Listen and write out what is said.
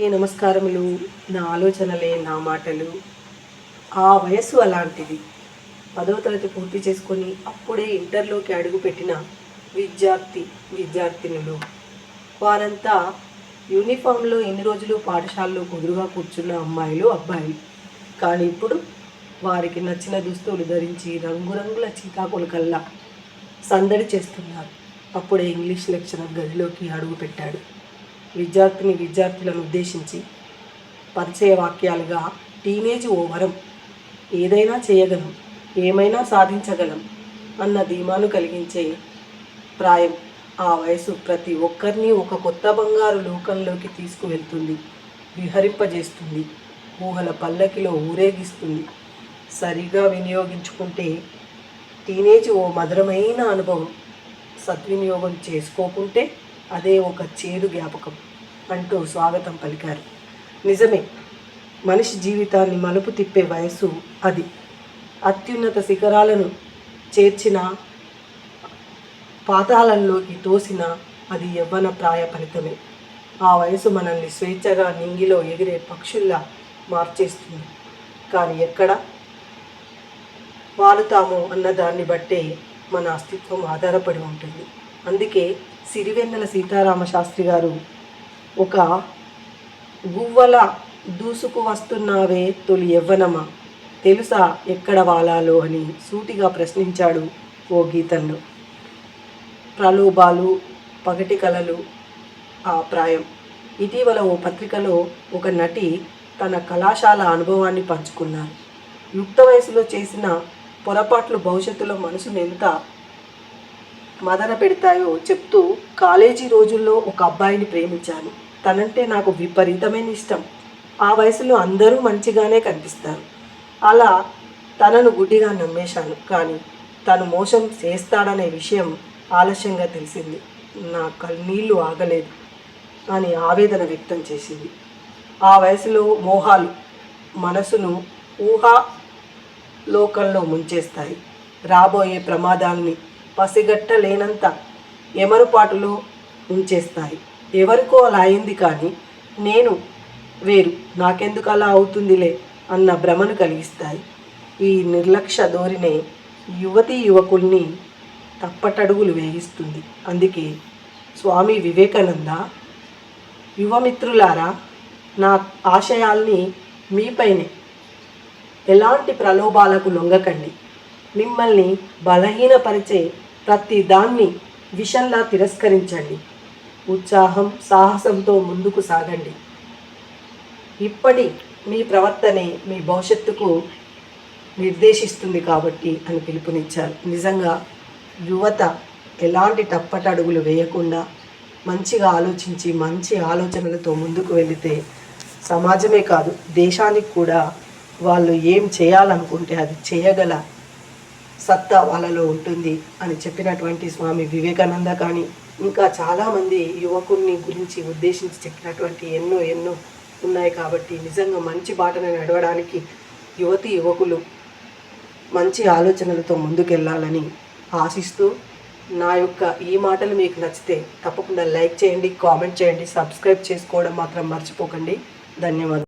ఏ నమస్కారములు నా ఆలోచనలే నా మాటలు. ఆ వయస్సు అలాంటిది. పదవ తరగతి పూర్తి చేసుకొని అప్పుడే ఇంటర్లోకి అడుగుపెట్టిన విద్యార్థి విద్యార్థినులు. వారంతా యూనిఫామ్లో ఎన్ని రోజులు పాఠశాలలో కుదురుగా కూర్చున్న అమ్మాయిలు అబ్బాయిలు. కానీ ఇప్పుడు వారికి నచ్చిన దుస్తులు ధరించి రంగురంగుల చీకాకులకల్లా సందడి చేస్తున్నారు. అప్పుడే ఇంగ్లీష్ లెక్చరర్ గదిలోకి అడుగు పెట్టాడు విద్యార్థిని విద్యార్థులను ఉద్దేశించి పరిచయ వాక్యాలుగా టీనేజ్ ఓవరం ఏదైనా చేయగలం ఏమైనా సాధించగలం అన్న ధీమాను కలిగించే ప్రాయం ఆ వయసు ప్రతి ఒక్కరిని ఒక కొత్త బంగారు లోకంలోకి తీసుకువెళ్తుంది విహరింపజేస్తుంది ఊహల పల్లకిలో ఊరేగిస్తుంది. సరిగా వినియోగించుకుంటే టీనేజ్ ఓ మధురమైన అనుభవం. సద్వినియోగం చేసుకోకుంటే అదే ఒక చేదు జ్ఞాపకం అంటూ స్వాగతం పలికారు. నిజమే మనిషి జీవితాన్ని మలుపు తిప్పే వయస్సు అది. అత్యున్నత శిఖరాలను చేర్చిన పాతాళంలోకి తోసిన అది యవ్వన ప్రాయ ఫలితమే. ఆ వయసు మనల్ని స్వేచ్ఛగా నింగిలో ఎగిరే పక్షుల్లా మార్చేస్తుంది. కానీ ఎక్కడ? వాలుతాము అన్న దాన్ని బట్టే మన అస్తిత్వం ఆధారపడి ఉంటుంది. అందుకే సిరివెన్నెల సీతారామ శాస్త్రి గారు ఒక గువ్వల దూసుకు వస్తున్నావే తొలి యవ్వనమా. తెలుసా ఎక్కడ వాలాలో అని సూటిగా ప్రశ్నించాడు ఓ గీతంలో. ప్రలోభాలు పగటి కళలు ఆ ప్రాయం. ఇటీవల ఓ పత్రికలో ఒక నటి తన కళాశాల అనుభవాన్ని పంచుకున్నారు. యుక్త వయసులో చేసిన పొరపాట్లు భవిష్యత్తులో మనసును ఎంత మదన పెడతాయో చెప్తూ కాలేజీ రోజుల్లో ఒక అబ్బాయిని ప్రేమించాను. తనంటే నాకు విపరీతమైన ఇష్టం. ఆ వయసులో అందరూ మంచిగానే కనిపిస్తారు. అలా తనను గుడ్డిగా నమ్మేశాను. కానీ తను మోసం చేస్తాడనే విషయం ఆలస్యంగా తెలిసింది. నా కన్నీళ్ళు ఆగలేదు అని ఆవేదన వ్యక్తం చేసింది. ఆ వయసులో మోహాలు మనసును ఊహా లోకంలో ముంచేస్తాయి. రాబోయే ప్రమాదాల్ని పసిగట్టలేనంత ఎమరుపాటులో ఉంచేస్తాయి. ఎవరికో అలా అయింది కానీ నేను వేరు. నాకెందుకు అలా అవుతుందిలే అన్న భ్రమను కలిగిస్తాయి. ఈ నిర్లక్ష్య ధోరణే యువతీ యువకుల్ని తప్పటడుగులు వేయిస్తుంది. అందుకే స్వామి వివేకానంద యువమిత్రులారా నా ఆశయాల్ని మీపైనే ఎలాంటి ప్రలోభాలకు లొంగకండి. మిమ్మల్ని బలహీనపరిచే ప్రతి దాన్ని విషంలా తిరస్కరించండి. ఉత్సాహం సాహసంతో ముందుకు సాగండి. ఇప్పటి మీ ప్రవర్తనే మీ భవిష్యత్తుకు నిర్దేశిస్తుంది కాబట్టి అని పిలుపునిచ్చారు. నిజంగా యువత ఎలాంటి తప్పటడుగులు వేయకుండా మంచిగా ఆలోచించి మంచి ఆలోచనలతో ముందుకు వెళితే సమాజమే కాదు దేశానికి కూడా వాళ్ళు ఏం చేయాలనుకుంటే అది చేయగల సత్తా వాళ్ళలో ఉంటుంది అని చెప్పినటువంటి స్వామి వివేకానంద కానీ ఇంకా చాలామంది యువకుల్ని గురించి ఉద్దేశించి చెప్పినటువంటి ఎన్నో ఎన్నో ఉన్నాయి కాబట్టి నిజంగా మంచి బాటను నడవడానికి యువతి యువకులు మంచి ఆలోచనలతో ముందుకెళ్ళాలని ఆశిస్తూ నా యొక్క ఈ మాటలు మీకు నచ్చితే తప్పకుండా లైక్ చేయండి కామెంట్ చేయండి సబ్స్క్రైబ్ చేసుకోవడం మాత్రం మర్చిపోకండి. ధన్యవాదాలు.